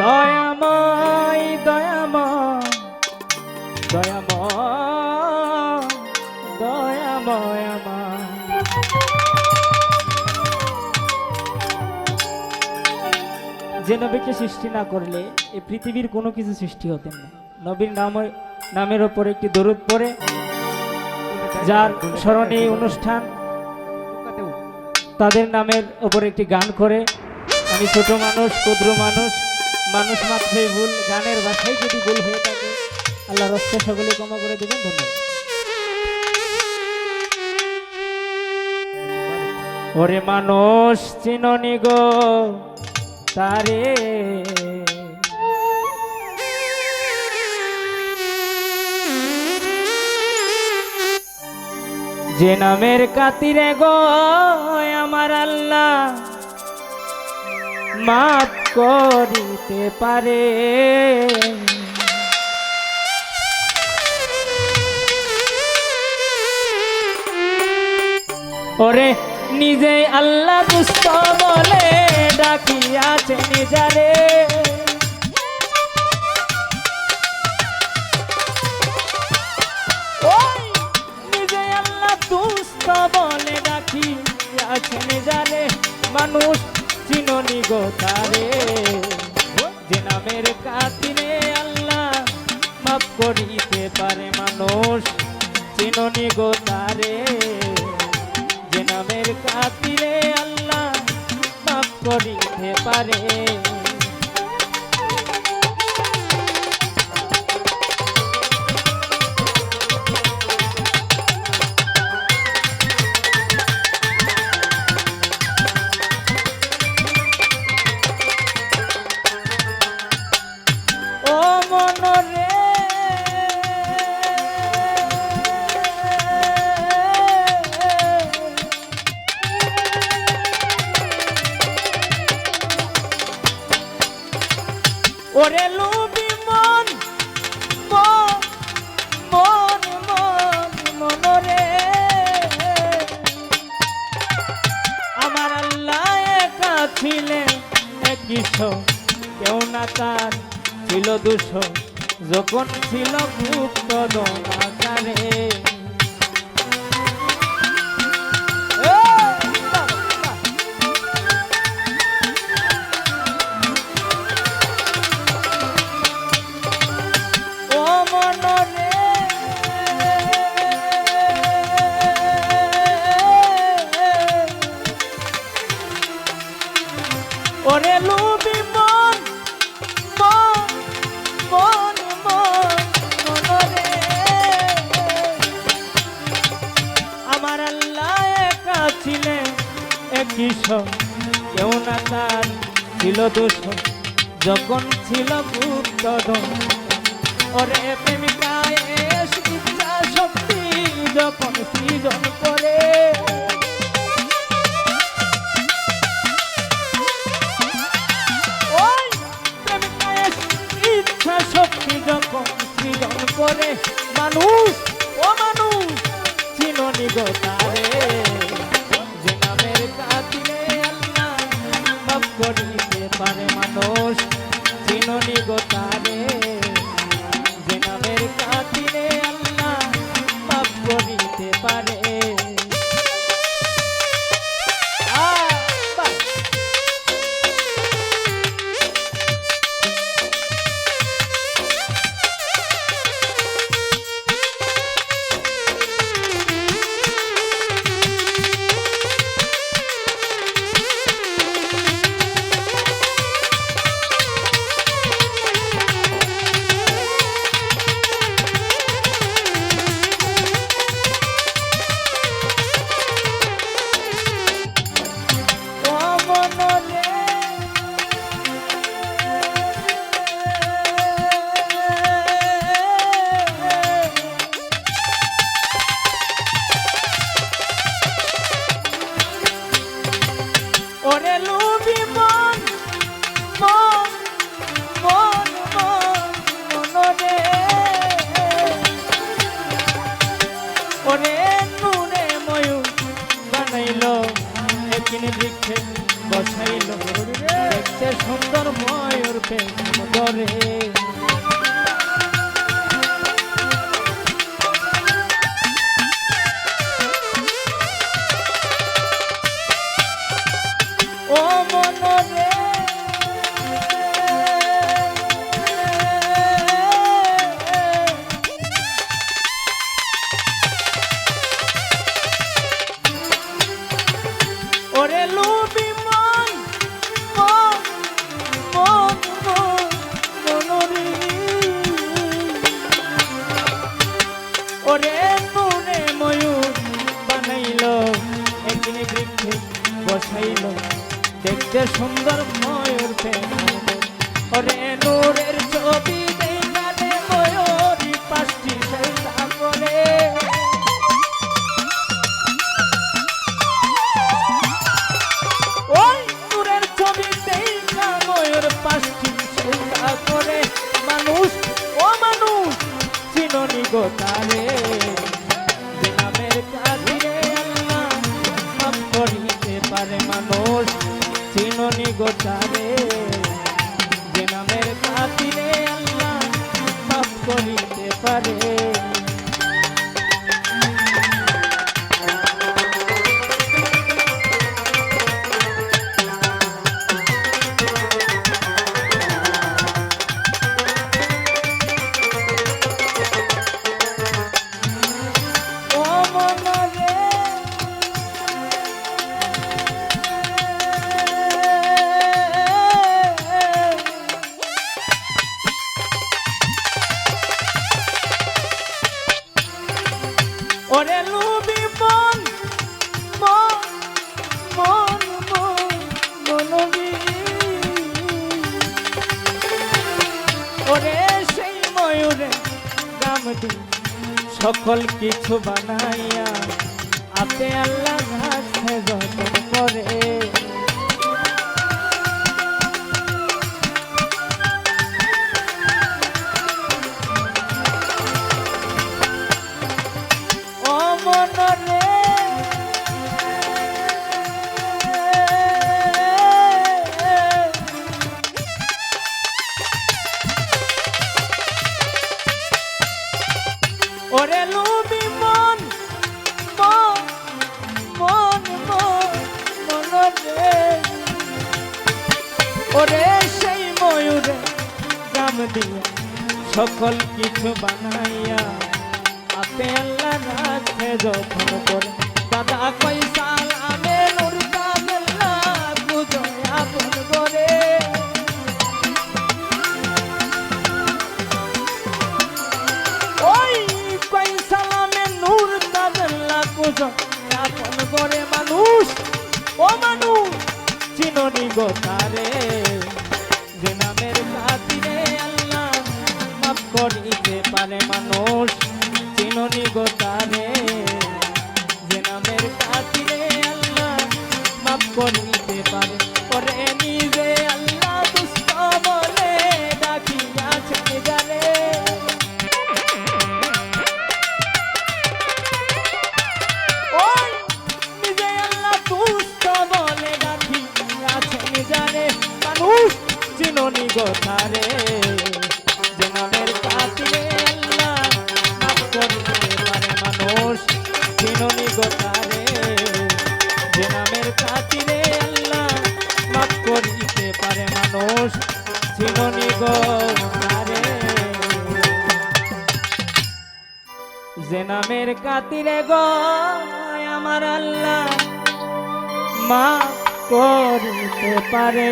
যে নবীকে সৃষ্টি না করলে এই পৃথিবীর কোনো কিছু সৃষ্টি হতেন না। নবীর নাম নামের ওপর একটি দরুদ পড়ে, যার স্মরণে অনুষ্ঠান তাদের নামের ওপর একটি গান করে। আমি ছোট মানুষ, ক্ষুদ্র মানুষ মানুষ মাত্রই ভুল, গানের ভাষায় যদি ভুল হয়ে থাকে, আল্লাহ রস্তে সকলে ক্ষমা করে দেবেন, ধন্যবাদ। ওরে মানুষ চিননি গো, তারে। যে নামের কাতিরে গো, আমার আল্লাহ মাফ করিতে পারে। ওরে নিজে আল্লাহ দুষ্ট বলে ডাকিয়াছে নিজে আল্লাহ বলে ডাকিয়াছে নিজারে। মানুষ চিননি গো তারে। যে নামের কাতিরে আল্লাহ মাফ করিতে পারে মানুষ, চিননি গো তারে। যে নামের কাতিরে আল্লাহ মাফ করিতে পারে। দুশো যখন ছিল গুপ্ত দমাকারে। ওরে লুবি সব কেউ না তার ছিল দোষ যখন ছিল গুপ্ত ওরে প্রেমিকায় শক্তি যখন সৃজন করে। মানুষ চিননি গো এনে বৃক্ষে বসাইল দেখতে সুন্দর ময়ূর পেয়ে যে নামের কাজে আল্লাহ করিতে পারে মানুষ চিননি গো সকল কিছু বানাইয়া আপে আল্লাহ ঘাসে সকল কিছু বানাইয়া আপে আল্লাহ রাখে যখন করে। দাদা পয়সা আমি নুরতা বেল্লা বুঝো আপন করে। মানুষ, ও মানুষ গো তারে কাতিরে আল্লাহ পারে মানুষ চিননি গো তারে যে কাতিরে আল্লাহ মাফ করিতে পারে মানুষ চিননি গো তারে যে কাতিরে গো আমার আল্লাহ মা করিতে পারে।